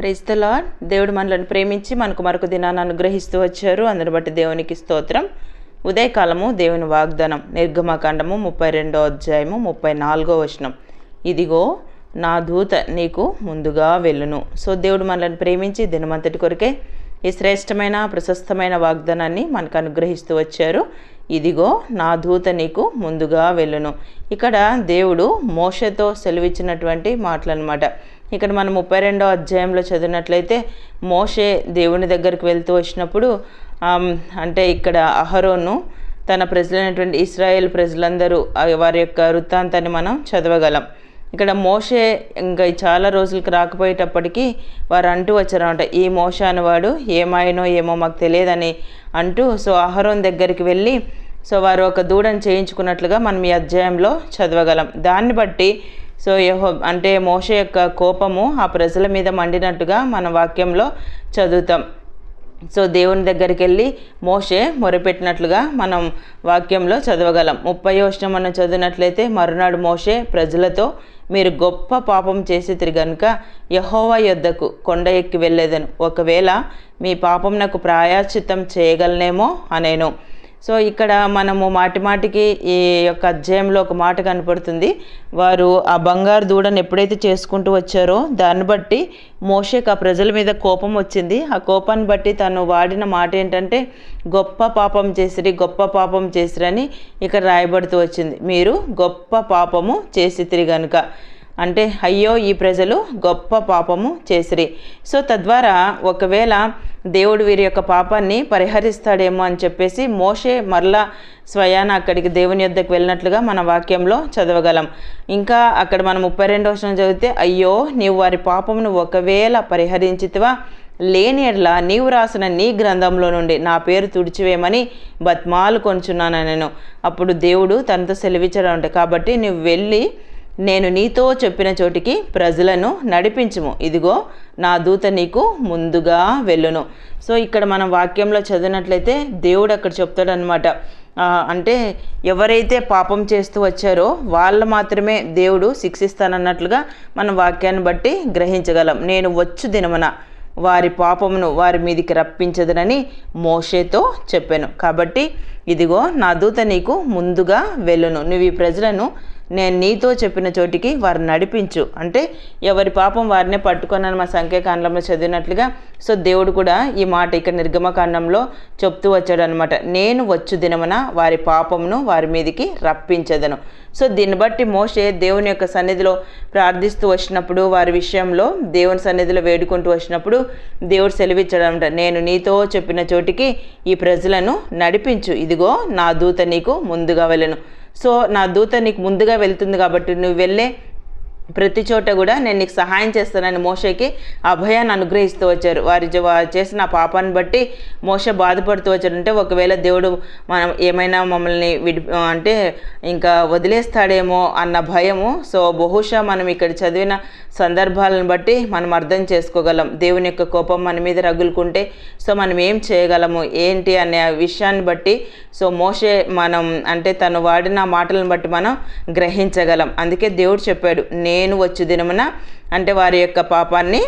ప్రైస్తలా దేవుడు మనలను ప్రేమించి మనకు మరొక దినాన్ని అనుగ్రహిస్తూ వచ్చారు. అందుని బట్టి దేవునికి స్తోత్రం. ఉదయకాలము దేవుని వాగ్దానం. నిర్గమకాండము ముప్పై రెండో అధ్యాయము ముప్పై నాలుగో వచనం. ఇదిగో నా దూత నీకు ముందుగా వెళ్ళును. సో దేవుడు మనల్ని ప్రేమించి దినమంతటి కొరకే ఈ శ్రేష్టమైన ప్రశస్తమైన వాగ్దానాన్ని మనకు అనుగ్రహిస్తూ వచ్చారు. ఇదిగో నా దూత నీకు ముందుగా వెళ్ళును. ఇక్కడ దేవుడు మోషతో సెలవిచ్చినటువంటి మాటలు అనమాట ఇక్కడ మనం ముప్పై రెండో అధ్యాయంలో చదివినట్లయితే మోషే దేవుని దగ్గరికి వెళ్తూ వచ్చినప్పుడు అంటే ఇక్కడ అహరోను తన ప్రజలైనటువంటి ఇస్రాయేల్ ప్రజలందరూ వారి యొక్క వృత్తాంతాన్ని మనం చదవగలం. ఇక్కడ మోషే ఇంకా చాలా రోజులకు రాకపోయేటప్పటికీ వారు అంటూ వచ్చారనమాట ఈ మోష అనేవాడు ఏమాయనో ఏమో మాకు తెలియదని అంటూ. సో అహరోన్ దగ్గరికి వెళ్ళి సో వారు ఒక దూడను చేయించుకున్నట్లుగా మనం ఈ అధ్యాయంలో చదవగలం. దాన్ని బట్టి సో యహో అంటే మోష యొక్క కోపము ఆ ప్రజల మీద మండినట్టుగా మన వాక్యంలో చదువుతాం. సో దేవుని దగ్గరికి వెళ్ళి మోషే మొరపెట్టినట్లుగా మనం వాక్యంలో చదవగలం. ముప్పై వచనం మనం చదివినట్లయితే మరునాడు మోషే ప్రజలతో మీరు గొప్ప పాపం చేసి గనుక యహోవా యొద్దకు కొండ ఎక్కి వెళ్ళేదను. ఒకవేళ మీ పాపం నాకు ప్రాయాచితం చేయగలనేమో అనేను. సో ఇక్కడ మనము మాటిమాటికి ఈ యొక్క అధ్యాయంలో ఒక మాట కనపడుతుంది. వారు ఆ బంగారు దూడను ఎప్పుడైతే చేసుకుంటూ వచ్చారో దాన్ని బట్టి మోషేక్ ఆ ప్రజల మీద కోపం వచ్చింది. ఆ కోపాన్ని బట్టి తను వాడిన మాట ఏంటంటే గొప్ప పాపం చేసిరి గొప్ప పాపం చేసిరని ఇక్కడ రాయబడుతూ వచ్చింది. మీరు గొప్ప పాపము చేసిరి గనుక. అంటే అయ్యో ఈ ప్రజలు గొప్ప పాపము చేసిరి. సో తద్వారా ఒకవేళ దేవుడు వీరి యొక్క పాపాన్ని పరిహరిస్తాడేమో అని చెప్పేసి మోషే మరలా స్వయాన అక్కడికి దేవుని యొద్దకు వెళ్ళినట్లుగా మన వాక్యంలో చదవగలం. ఇంకా అక్కడ మనం ముప్పై రెండో వచనం చదివితే అయ్యో నీవు వారి పాపమును ఒకవేళ పరిహరించితివా లేని ఎడ్లా నీవు రాసిన నీ గ్రంథంలో నుండి నా పేరు తుడిచివేయమని బత్మాలు కొంచున్నాను నేను అప్పుడు దేవుడు తనతో సెలవిచ్చడం అంటే కాబట్టి నువ్వు వెళ్ళి నేను నీతో చెప్పిన చోటికి ప్రజలను నడిపించుము. ఇదిగో నా దూత నీకు ముందుగా వెళ్ళును. సో ఇక్కడ మనం వాక్యంలో చదివినట్లయితే దేవుడు అక్కడ చెప్తాడనమాట అంటే ఎవరైతే పాపం చేస్తూ వచ్చారో వాళ్ళు మాత్రమే దేవుడు శిక్షిస్తానన్నట్లుగా మన వాక్యాన్ని బట్టి గ్రహించగలం. నేను వచ్చు దినమన వారి పాపమును వారి మీదికి రప్పించదనని మోషేతో చెప్పాను. కాబట్టి ఇదిగో నా దూత నీకు ముందుగా వెళ్ళును. నువ్వు ఈ ప్రజలను నేను నీతో చెప్పిన చోటికి వారు నడిపించు. అంటే ఎవరి పాపం వారినే పట్టుకొనని మా సంఖ్యాకాండంలో చదివినట్లుగా సో దేవుడు కూడా ఈ మాట ఇక్కడ నిర్గమకాండంలో చెప్తూ వచ్చాడు అనమాట నేను వచ్చు దినమున వారి పాపమును వారి మీదికి రప్పించదను. సో దీన్ని బట్టి మోషే దేవుని యొక్క సన్నిధిలో ప్రార్థిస్తూ వచ్చినప్పుడు వారి విషయంలో దేవుని సన్నిధిలో వేడుకుంటూ వచ్చినప్పుడు దేవుడు సెలవిచ్చాడనమాట నేను నీతో చెప్పిన చోటికి ఈ ప్రజలను నడిపించు. ఇదిగో నా దూత నీకు ముందుగా వెళ్ళను. సో నా దూత నీకు ముందుగా వెళ్తుంది కాబట్టి నువ్వు వెళ్ళే ప్రతి చోట కూడా నేను నీకు సహాయం చేస్తానని మోషకి అభయాన్ని అనుగ్రహిస్తూ వచ్చారు. వారి వారు చేసిన పాపాన్ని బట్టి మోష బాధపడుతూ వచ్చారు. అంటే ఒకవేళ దేవుడు మనం ఏమైనా మమ్మల్ని విడి అంటే ఇంకా వదిలేస్తాడేమో అన్న భయము సో బహుశా మనం ఇక్కడ చదివిన సందర్భాలను బట్టి మనం అర్థం చేసుకోగలం. దేవుని యొక్క కోపం మన మీద రగులుకుంటే సో మనం ఏం చేయగలము ఏంటి అనే విషయాన్ని బట్టి సో మోషే మనం అంటే తను వాడిన మాటలను బట్టి మనం గ్రహించగలం. అందుకే దేవుడు చెప్పాడు నేను నేను వచ్చు దినమున అంటే వారి యొక్క పాపాన్ని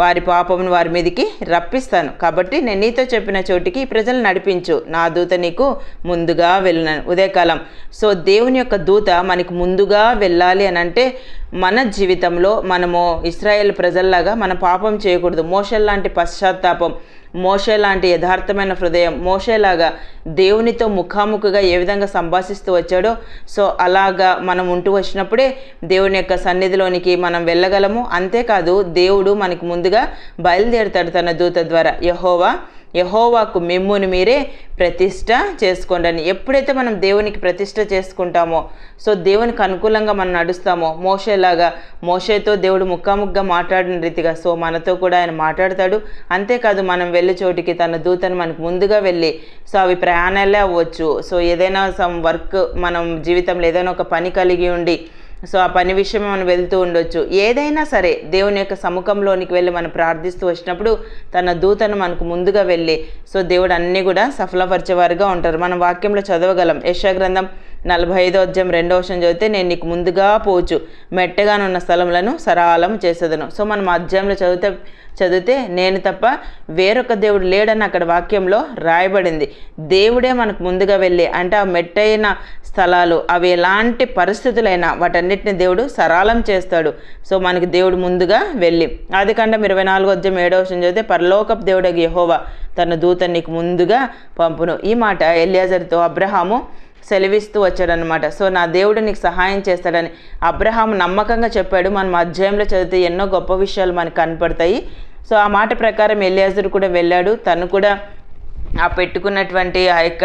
వారి పాపమును వారి మీదకి రప్పిస్తాను. కాబట్టి నేను నీతో చెప్పిన చోటికి ప్రజలు నడిపించు. నా దూత నీకు ముందుగా వెళ్ళినాను ఉదయకాలం. సో దేవుని యొక్క దూత మనకి ముందుగా వెళ్ళాలి అని అంటే మన జీవితంలో మనము ఇస్రాయేల్ ప్రజల్లాగా మన పాపం చేయకూడదు. మోషల్ లాంటి పశ్చాత్తాపం మోషే లాంటి యథార్థమైన హృదయం మోషేలాగా దేవునితో ముఖాముఖిగా ఏ విధంగా సంభాషిస్తూ వచ్చాడో సో అలాగా మనం ఉంటూ వచ్చినప్పుడే దేవుని యొక్క సన్నిధిలోనికి మనం వెళ్ళగలము. అంతేకాదు దేవుడు మనకు ముందుగా బయలుదేరుతాడు తన దూత ద్వారా. యహోవా యహోవాకు మిమ్మును మీరే ప్రతిష్ట చేసుకోండి ఎప్పుడైతే మనం దేవునికి ప్రతిష్ట చేసుకుంటామో సో దేవునికి అనుకూలంగా మనం నడుస్తామో మోషేలాగా మోషేతో దేవుడు ముఖాముఖిగా మాట్లాడిన రీతిగా సో మనతో కూడా ఆయన మాట్లాడతాడు. అంతేకాదు మనం వెళ్ళే చోటికి తన దూతను మనకు ముందుగా వెళ్ళి సో అవి ప్రయాణాలే అవ్వచ్చు. సో ఏదైనా సమ్ వర్క్ మనం జీవితంలో ఏదైనా ఒక పని కలిగి ఉండి సో ఆ పని విషయం మనం వెళ్తూ ఉండొచ్చు. ఏదైనా సరే దేవుని యొక్క సముఖంలోనికి వెళ్ళి మనం ప్రార్థిస్తూ వచ్చినప్పుడు తన దూతను మనకు ముందుగా వెళ్ళి సో దేవుడు అన్నీ కూడా సఫలపరిచేవారుగా ఉంటారు. మనం వాక్యంలో చదవగలం. యశాగ్రంథం నలభై ఐదో అధ్యాయం రెండో వర్షం చదివితే నేను నీకు ముందుగా పోచు మెట్టగానున్న స్థలములను సరాలం చేసేదను. సో మనం అధ్యాయంలో చదివితే చదివితే నేను తప్ప వేరొక దేవుడు లేడని అక్కడ వాక్యంలో రాయబడింది. దేవుడే మనకు ముందుగా వెళ్ళి అంటే ఆ మెట్టైన స్థలాలు అవి ఎలాంటి పరిస్థితులైనా వాటన్నిటిని దేవుడు సరాలం చేస్తాడు. సో మనకి దేవుడు ముందుగా వెళ్ళి. అది కంటే ఇరవై నాలుగు అధ్యయం ఏడవ వర్షం చదివితే పరలోకపు దేవుడు యహోవా తన దూత నీకు ముందుగా పంపును. ఈ మాట ఎలియాజర్తో అబ్రహాము సెలవిస్తూ వచ్చాడనమాట సో నా దేవుడు నీకు సహాయం చేస్తాడని అబ్రహాం నమ్మకంగా చెప్పాడు. మనం అధ్యాయంలో చదివితే ఎన్నో గొప్ప విషయాలు మనకు కనపడతాయి. సో ఆ మాట ప్రకారం ఎలియాజరు కూడా వెళ్ళాడు. తను కూడా ఆ పెట్టుకున్నటువంటి ఆ యొక్క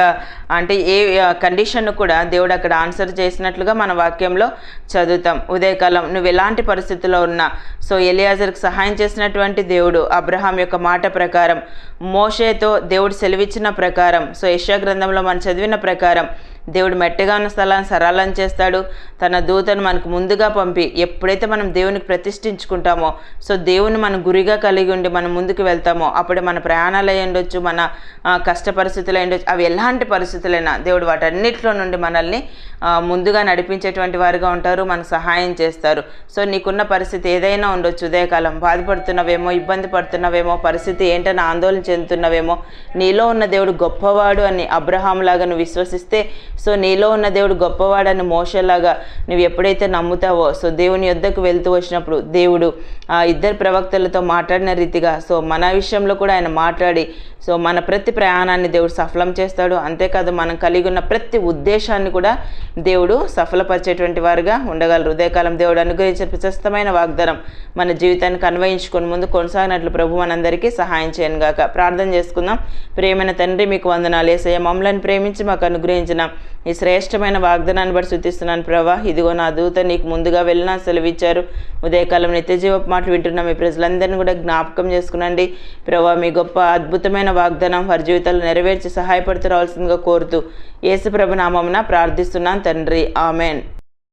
అంటే ఏ కండిషన్ కూడా దేవుడు అక్కడ ఆన్సర్ చేసినట్లుగా మన వాక్యంలో చదువుతాం. ఉదయకాలం నువ్వు ఎలాంటి పరిస్థితిలో ఉన్నా సో ఎలియాజర్కి సహాయం చేసినటువంటి దేవుడు అబ్రహాం యొక్క మాట ప్రకారం మోషేతో దేవుడు సెలవిచ్చిన ప్రకారం సో యశా గ్రంథంలో మనం చదివిన ప్రకారం దేవుడు మెట్టగా ఉన్న స్థలాన్ని సరళం చేస్తాడు. తన దూతను మనకు ముందుగా పంపి ఎప్పుడైతే మనం దేవునికి ప్రతిష్ఠించుకుంటామో సో దేవుని మనం గురిగా కలిగి ఉండి మనం ముందుకు వెళ్తామో అప్పుడే మన ప్రయాణాలు అయ్యండొచ్చు మన కష్ట పరిస్థితులు అయ్యండొచ్చు అవి ఎలాంటి పరిస్థితులైనా దేవుడు వాటన్నిటిలో నుండి మనల్ని ముందుగా నడిపించేటువంటి వారుగా ఉంటారు మనకు సహాయం చేస్తారు. సో నీకున్న పరిస్థితి ఏదైనా ఉండొచ్చు ఉదయకాలం బాధపడుతున్నవేమో ఇబ్బంది పడుతున్నవేమో పరిస్థితి ఏంటని ఆందోళన చెందుతున్నవేమో నీలో ఉన్న దేవుడు గొప్పవాడు అని అబ్రహాం లాగా నువ్వు విశ్వసిస్తే సో నీలో ఉన్న దేవుడు గొప్పవాడని మోసలాగా నువ్వు ఎప్పుడైతే నమ్ముతావో సో దేవుని యొద్దకు వెళ్తూ వచ్చినప్పుడు దేవుడు ఆ ఇద్దరు ప్రవక్తలతో మాట్లాడిన రీతిగా సో మన విషయంలో కూడా ఆయన మాట్లాడి సో మన ప్రతి ప్రయాణాన్ని దేవుడు సఫలం చేస్తాడు. అంతేకాదు మనం కలిగి ఉన్న ప్రతి ఉద్దేశాన్ని కూడా దేవుడు సఫలపరిచేటువంటి వారుగా ఉండగలరు. హృదయకాలం దేవుడు అనుగ్రహించిన ప్రశస్తమైన వాగ్దానం మన జీవితానికి అన్వయించుకొని ముందు కొనసాగినట్లు ప్రభు మనందరికీ సహాయం చేయను గాక ప్రార్థన చేసుకుందాం. ప్రేమైన తండ్రి మీకు వందనాలు. ఏసయ్య మమ్మల్ని ప్రేమించి మాకు అనుగ్రహించిన ఈ శ్రేష్టమైన వాగ్దానాన్ని బట్టి శుద్ధిస్తున్నాను ప్రభా. ఇదిగో నా దూత నీకు ముందుగా వెళ్ళినా సెలవిచ్చారు. ఉదయకాలం నిత్యజీవ మాటలు వింటున్న. మీ ప్రజలందరినీ కూడా జ్ఞాపకం చేసుకునండి. ప్రభా మీ గొప్ప అద్భుతమైన వాగ్దానం వారి జీవితాలు నెరవేర్చి సహాయపడుతూ రావాల్సిందిగా కోరుతూ యేసు ప్రభు నామమున ప్రార్థిస్తున్నాను తండ్రి. ఆమెన్.